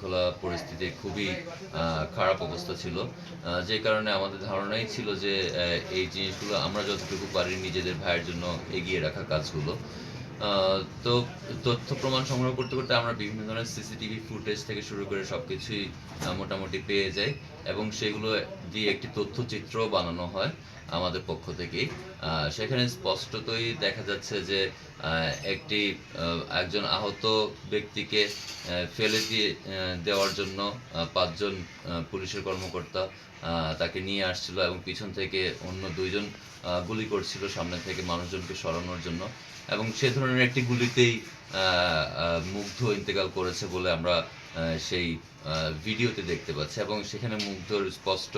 শৃঙ্খলা পরিস্থিতি খুবই খারাপ অবস্থা ছিল। যে কারণে আমাদের ধারণাই ছিল যে এই জিনিসগুলো আমরা যতটুকু পারি নিজেদের ভাইয়ের জন্য এগিয়ে রাখা কাজগুলো। তো তথ্য প্রমাণ সংগ্রহ করতে করতে আমরা বিভিন্ন ধরনের সিসিটিভি ফুটেজ থেকে শুরু করে সবকিছুই কিছুই মোটামুটি পেয়ে যাই। এবং সেগুলো দিয়ে একটি তথ্যচিত্র বানানো হয় আমাদের পক্ষ থেকেই। সেখানে স্পষ্টতই দেখা যাচ্ছে যে একটি একজন আহত ব্যক্তিকে ফেলে দিয়ে দেওয়ার জন্য পাঁচজন পুলিশের কর্মকর্তা তাকে নিয়ে আসছিল এবং পিছন থেকে অন্য দুইজন গুলি করছিল সামনে থেকে মানুষজনকে সরানোর জন্য। এবং সে ধরনের একটি গুলিতেই মুগ্ধ, ইন্তেকাল করেছে বলে আমরা সেই ভিডিওতে দেখতে পাচ্ছি এবং সেখানে মুগ্ধর স্পষ্ট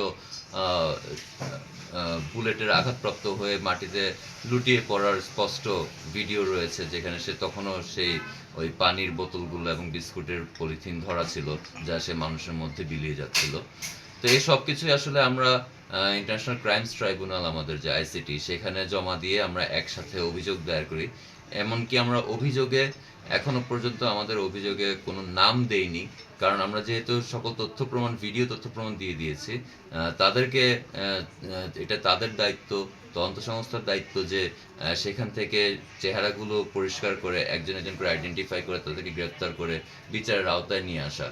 বুলেটের আঘাতপ্রাপ্ত হয়ে মাটিতে লুটিয়ে পড়ার স্পষ্ট ভিডিও রয়েছে যেখানে সে তখনও সেই ওই পানির বোতলগুলো এবং বিস্কুটের পলিথিন ধরা ছিল যা সে মানুষের মধ্যে বিলিয়ে যাচ্ছিল। তো এই সব কিছুই আসলে আমরা ইন্টারন্যাশনাল ক্রাইমস ট্রাইব্যুনাল আমাদের যে আইসিটি সেখানে জমা দিয়ে আমরা একসাথে অভিযোগ দায়ের করি। এমনকি আমরা অভিযোগে এখনও পর্যন্ত আমাদের অভিযোগে কোনো নাম দেইনি কারণ আমরা যেহেতু সকল তথ্য প্রমাণ, ভিডিও তথ্য প্রমাণ দিয়ে দিয়েছি তাদেরকে এটা তাদের দায়িত্ব, তদন্ত সংস্থার দায়িত্ব যে সেখান থেকে চেহারাগুলো পরিষ্কার করে, একজন একজন করে আইডেন্টিফাই করে, তাদেরকে গ্রেপ্তার করে বিচারের আওতায় নিয়ে আসা।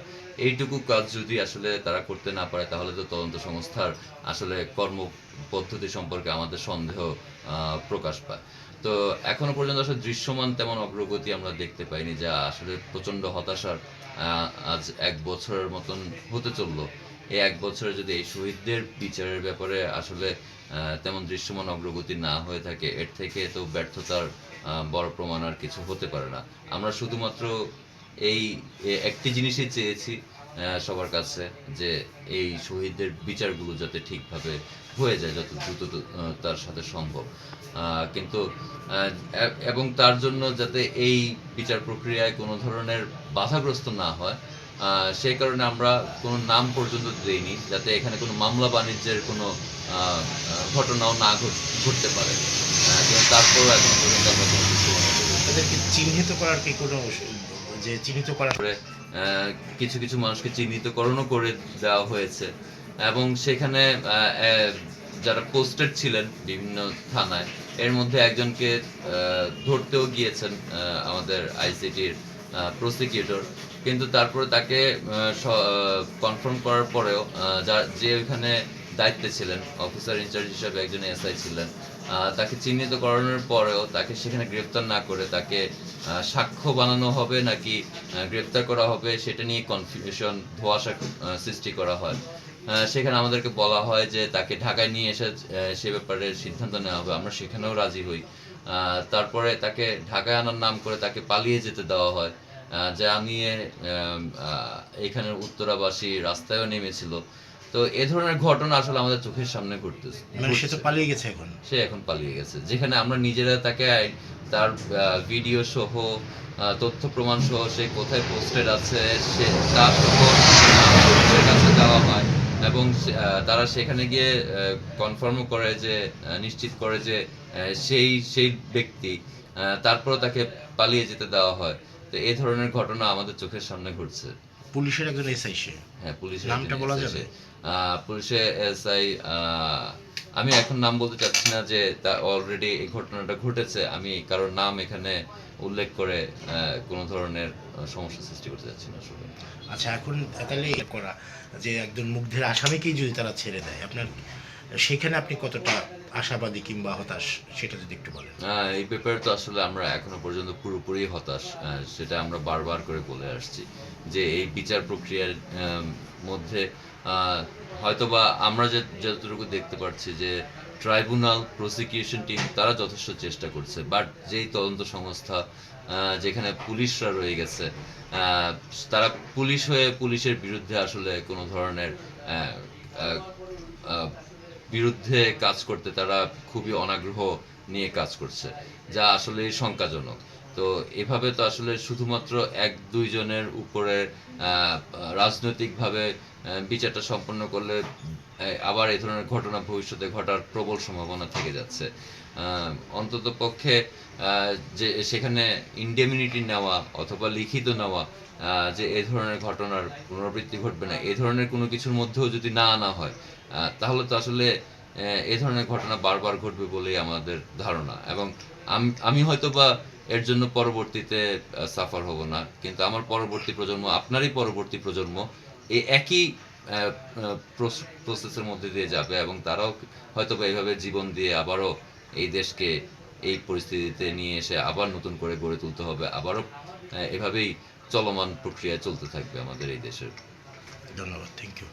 এইটুকু কাজ যদি আসলে তারা করতে না পারে, তাহলে তো তদন্ত সংস্থার আসলে কর্ম পদ্ধতি সম্পর্কে আমাদের সন্দেহ প্রকাশ পায়। তো এখনও পর্যন্ত আসলে দৃশ্যমান তেমন অগ্রগতি আমরা দেখতে পাইনি, যা আসলে প্রচণ্ড হতাশার আজ এক বছরের মতন হতে চলল। এই এক বছরে যদি এই শহীদদের বিচারের ব্যাপারে আসলে তেমন দৃশ্যমান অগ্রগতি না হয়ে থাকে, এর থেকে তো ব্যর্থতার বড় প্রমাণ আর কিছু হতে পারে না। আমরা শুধুমাত্র এই একটি জিনিসই চেয়েছি সবার কাছে যে এই শহীদদের বিচারগুলো যাতে ঠিকভাবে হয়ে যায় যত দ্রুত তার সাথে সম্ভব। কিন্তু এবং তার জন্য যাতে এই বিচার প্রক্রিয়ায় কোনো ধরনের বাধাগ্রস্ত না হয় সেই কারণে আমরা কোনো নাম পর্যন্ত দেইনি যাতে এখানে কোনো মামলা বাণিজ্যের কোনো ঘটনাও না ঘটতে পারে। কিন্তু তারপরেও এখন পর্যন্ত আমরা কোনো কিছু চিহ্নিত করার কি কোনো যে চিহ্নিত করার কিছু কিছু মানুষকে চিহ্নিতকরণও করে দেওয়া হয়েছে। এবং সেখানে যারা পোস্টেড ছিলেন বিভিন্ন থানায়, এর মধ্যে একজনকে ধরতেও গিয়েছেন আমাদের আইসিটির প্রসিকিউটর কিন্তু তারপরে তাকে কনফার্ম করার পরেও যা- যে ওইখানে দায়িত্বে ছিলেন অফিসার ইনচার্জ হিসাবে একজন এসআই ছিলেন তাকে চিহ্নিত করানোর পরেও তাকে সেখানে গ্রেপ্তার না করে তাকে সাক্ষ্য বানানো হবে নাকি গ্রেপ্তার করা হবে সেটা নিয়ে কনফিউশন ধোয়াশা সৃষ্টি করা হয়। সেখানে আমাদেরকে বলা হয় যে তাকে ঢাকায় নিয়ে এসে সে ব্যাপারে সিদ্ধান্ত নেওয়া হবে। আমরা সেখানেও রাজি হই। তারপরে তাকে ঢাকায় আনার নাম করে তাকে পালিয়ে যেতে দেওয়া হয়। যা নিয়ে এখানের উত্তরাবাসী রাস্তায়ও নেমেছিল। তো এ ধরনের ঘটনা আসলে আমাদের চোখের সামনে ঘটতেছে। মানে সে তো। পালিয়ে গেছে এখন? সে এখন পালিয়ে গেছে। যেখানে আমরা নিজেরা তাকে তার ভিডিও সহ তথ্য প্রমাণ সহ সে কোথায় পোস্টেড আছে সে তার পুলিশের কাছে দেওয়া হয় এবং তারা সেখানে গিয়ে কনফার্ম করে যে নিশ্চিত করে যে সেই সেই ব্যক্তি তারপরে তাকে পালিয়ে যেতে দেওয়া হয়। তো এই ধরনের ঘটনা আমাদের চোখের সামনে ঘটছে। পুলিশের একজন এসআই সে হ্যাঁ পুলিশের নামটা বলা যাবে? পুলিশের এসআই আমি এখন নাম বলতে চাচ্ছি না যে তা অলরেডি এই ঘটনাটা ঘটেছে। আমি কারোর নাম এখানে উল্লেখ করে কোনো ধরনের সমস্যা সৃষ্টি করতে চাচ্ছি না আসলে। আচ্ছা এখন তাহলে করা যে একজন মুগ্ধের আসামিকেই যদি তারা ছেড়ে দেয় আপনার সেখানে আপনি কতটা আশাবাদী কিংবা হতাশ, সেটা যদি একটু বলেন। এই ব্যাপারে তো আসলে আমরা এখনও পর্যন্ত পুরোপুরি হতাশ সেটা আমরা বারবার করে বলে আসছি যে এই বিচার প্রক্রিয়ার মধ্যে হয়তোবা আমরা যে যতটুকু দেখতে পাচ্ছি যে ট্রাইব্যুনাল প্রসিকিউশন টিম তারা যথেষ্ট চেষ্টা করছে বাট যেই তদন্ত সংস্থা যেখানে পুলিশরা রয়ে গেছে তারা পুলিশ হয়ে পুলিশের বিরুদ্ধে আসলে কোনো ধরনের বিরুদ্ধে কাজ করতে তারা খুবই অনাগ্রহ নিয়ে কাজ করছে, যা আসলে শঙ্কাজনক। তো এভাবে তো আসলে শুধুমাত্র এক দুইজনের উপরে রাজনৈতিকভাবে বিচারটা সম্পন্ন করলে আবার এই ধরনের ঘটনা ভবিষ্যতে ঘটার প্রবল সম্ভাবনা থেকে যাচ্ছে। অন্তত পক্ষে যে সেখানে ইন্ডেমিনিটি নেওয়া অথবা লিখিত নেওয়া যে এই ধরনের ঘটনার পুনরাবৃত্তি ঘটবে না এই ধরনের কোনো কিছুর মধ্যেও যদি না আনা হয় তাহলে তো আসলে এ ধরনের ঘটনা বারবার ঘটবে বলেই আমাদের ধারণা। এবং আম- আমি হয়তো বা এর জন্য পরবর্তীতে সাফার হব না, কিন্তু আমার পরবর্তী প্রজন্ম, আপনারই পরবর্তী প্রজন্ম এই একই প্রসেসের মধ্যে দিয়ে যাবে এবং তারাও হয়তো বা এইভাবে জীবন দিয়ে আবারও এই দেশকে এই পরিস্থিতিতে নিয়ে এসে আবার নতুন করে গড়ে তুলতে হবে, আবারও এভাবেই চলমান প্রক্রিয়া চলতে থাকবে আমাদের এই দেশের। ধন্যবাদ থ্যাংক ইউ